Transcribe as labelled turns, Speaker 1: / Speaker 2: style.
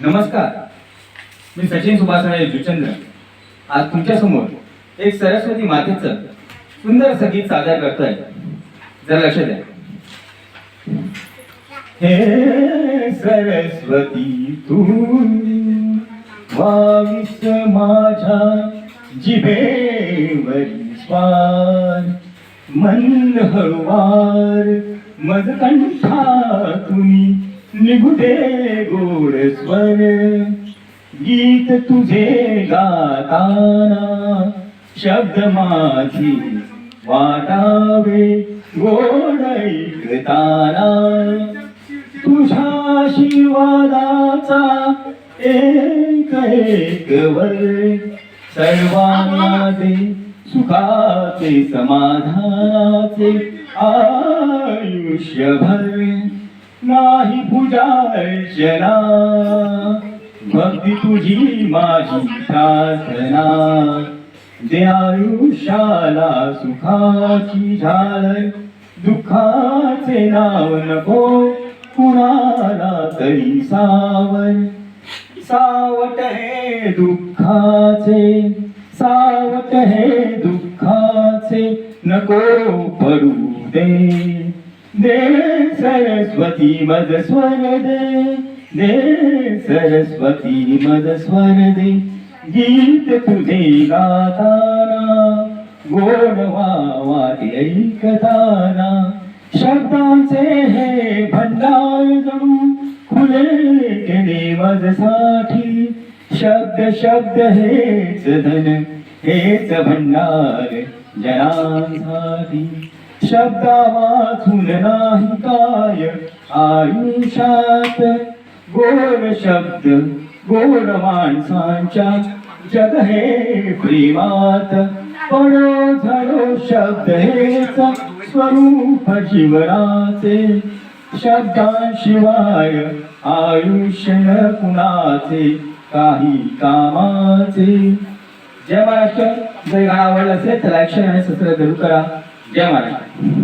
Speaker 1: नमस्कार. मी सचिन सुभाषराय जुचंद्र आज तुमच्यासमोर एक सरस्वती मातेचं सुंदर संगीत सादर सादर करतोय. जरा लक्ष द्या. हे सरस्वती तू वावीस माझ्या जिभेवरी स्वार. मन हळुवार मज निघू निघुदे गोड स्वर गीत तुझे गाताना शब्द माझी वाटावे गोड ऐकताना तुझ्या शिवादाचा एक एक वर सर्वांना दे सुखाचे समाधानाचे आयुष्यभर. नाही पूजा भक्ती तुझी माझी प्रार्थना. दे आयुष्याला सुखाची झाल दुःखाचे नाव नको कुणाला तरी सावर सावट हे दुःखाचे सावट हे दुःखाचे नको पडू दे. दे सरस्वती मज स्वर दे दे सरस्वती मज स्वर दे गीत तुझे गाताना गोड वाटे ऐकताना शब्दांचे हे भंडार जणू खुले केले मजसाठी शब्द शब्द हेच धन हेच भंडार जनासाठी. शब्दा वाचून नाही काय? आयुष्यात गोड शब्द गोड माणसांच्या जग हे प्रेमात. पडो झडो शब्द हेच स्वरूप जीवनाचे. शब्दाशिवाय आयुष्य कुणाचे काही कामाचे. जय महाराष्ट्र. जर गाणं आवडलं असेल तर लाईक शेअर आणि सबस्क्राईब जरूर करा जय महाराष्ट्र